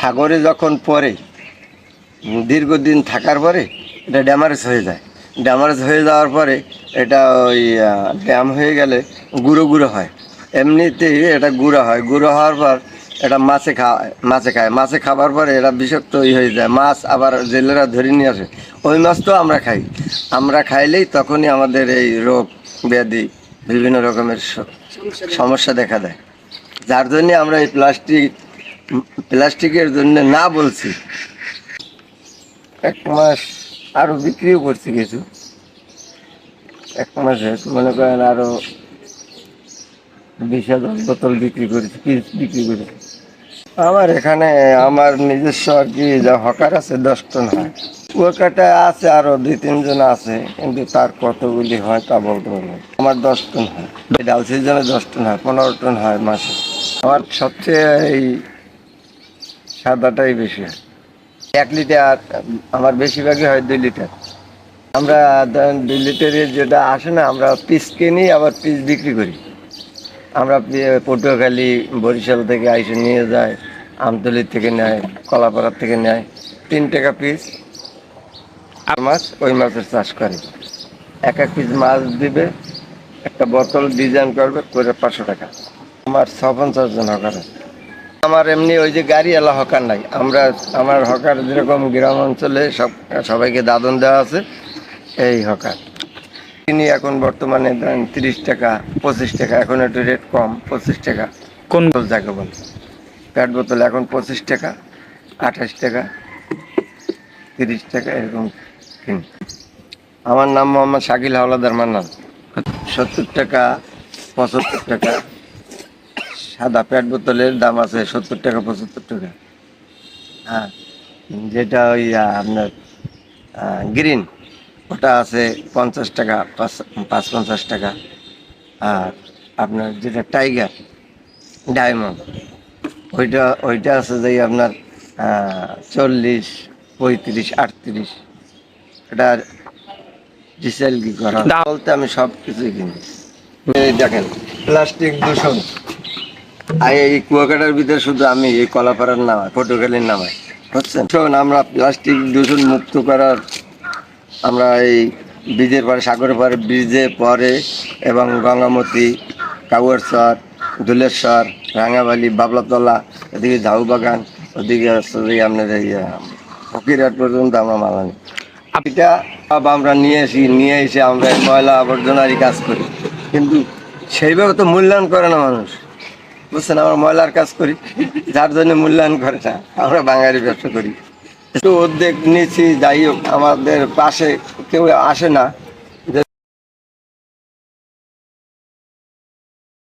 সাগরে যখন পরে দীর্ঘদিন থাকার পরে এটা ড্যামারেজ হয়ে যায়। ড্যামারেজ হয়ে যাওয়ার পরে এটা ওই ড্যাম হয়ে গেলে গুঁড়ো গুঁড়ো হয়। এমনিতেই এটা গুঁড়ো হয়। গুঁড়ো হওয়ার পর এটা মাছে খায় মাছে খায়। মাছে খাবার পরে এটা বিষাক্ত ই হয়ে যায়। মাছ আবার জেলেরা ধরে নিয়ে আসে। ওই মাছ তো আমরা খাই। আমরা খাইলেই তখনই আমাদের এই রোগ ব্যাধি বিভিন্ন রকমের সমস্যা দেখা দেয়। যার জন্যে আমরা এই প্লাস্টিক প্লাস্টিকের জন্য না বলছি। এক মাস আরও বিক্রিও করছি কিছু। এক মাসে মনে করেন আরও বিশ হাজার বোতল বিক্রি করেছি পিস বিক্রি করেছি। আমার এখানে আমার নিজস্ব আর কি যা হকার আছে, দশ টন হয়। কুয়াকাটা আছে, আরও দুই, তিনজন আছে, কিন্তু তার কতগুলি হয় তা বলতে পারব আমার দশ টন হয়। ডাল সিজনে দশ টন হয়, পনেরো টন হয় মাসে। আমার সবচেয়ে এই সাদাটাই বেশি হয়। এক লিটার, আমার বেশিরভাগই হয় দুই লিটার। আমরা দুই লিটারের যেটা আসে না, আমরা পিস কিনি, আবার পিস বিক্রি করি। আমরা পটুয়াখালী, বরিশাল থেকে আইসে নিয়ে যায় আমতলির থেকে নেয়, কলাপাড়ার থেকে নেয়, তিন টাকা পিস আর মাছ ওই মাছের চাষ করে। এক এক পিস মাছ দিবে, একটা বোতল ডিজাইন করবে, করে পাঁচশো টাকা। আমার ছ পঞ্চাশ জন হকার আছে আমার এমনি ওই যে গাড়ি এলা হকার নাই। আমরা আমার হকার যেরকম গ্রাম অঞ্চলে সব সবাইকে দাদন দেওয়া আছে এই হকার। তিনি এখন বর্তমানে ধরেন তিরিশ টাকা পঁচিশ টাকা এখন একটু রেট কম পঁচিশ টাকা। কোন বোতল যাকে বলে। প্যাট বোতল এখন পঁচিশ টাকা আঠাশ টাকা তিরিশ টাকা এরকম কিনি। আমার নাম মোহাম্মদ শাকিল হাওলাদার মান্নান। সত্তর টাকা পঁচাত্তর টাকা সাদা প্যাট বোতলের দাম আছে সত্তর টাকা পঁচাত্তর টাকা। হ্যাঁ যেটা ওই আপনার গ্রিন ওটা আছে পঞ্চাশ টাকা পাঁচ পাঁচ পঞ্চাশ টাকা। আর আপনার যেটা টাইগার ডায়মন্ড ওইটা ওইটা আছে যে আপনার চল্লিশ পঁয়ত্রিশ আটত্রিশ। এটা ডিসেল কি করা বলতে আমি সব কিছুই কিনি দেখেন প্লাস্টিক দূষণ। আর এই কুয়াকাটার ভিতরে শুধু আমি, এই কলাপাড়ার নামায় পটুখালির নামায় বুঝছেন? শোন, আমরা প্লাস্টিক দূষণ মুক্ত করার, আমরা এই ব্রিজের পরে, সাগরের পরে ব্রিজে পরে এবং গঙ্গামতি, কাউয়ারচর দুলেশ্বর রাঙাবালি, বাবলাতলা, এদিকে ঝাউ বাগান, ওদিকে আপনার এই ফকিরহাট পর্যন্ত আমরা মালানি এটা সব আমরা নিয়ে আসি নিয়ে এসে আমরা ময়লা আবর্জনারই কাজ করি। কিন্তু সেইভাবে তো মূল্যায়ন করে না মানুষ। বুঝছেন, আমরা ময়লার কাজ করি, যার জন্য মূল্যায়ন করে না, আমরা বাঙালি ব্যবসা করি। একটু উদ্যোগ নিয়েছি যাই হোক, আমাদের পাশে কেউ আসে না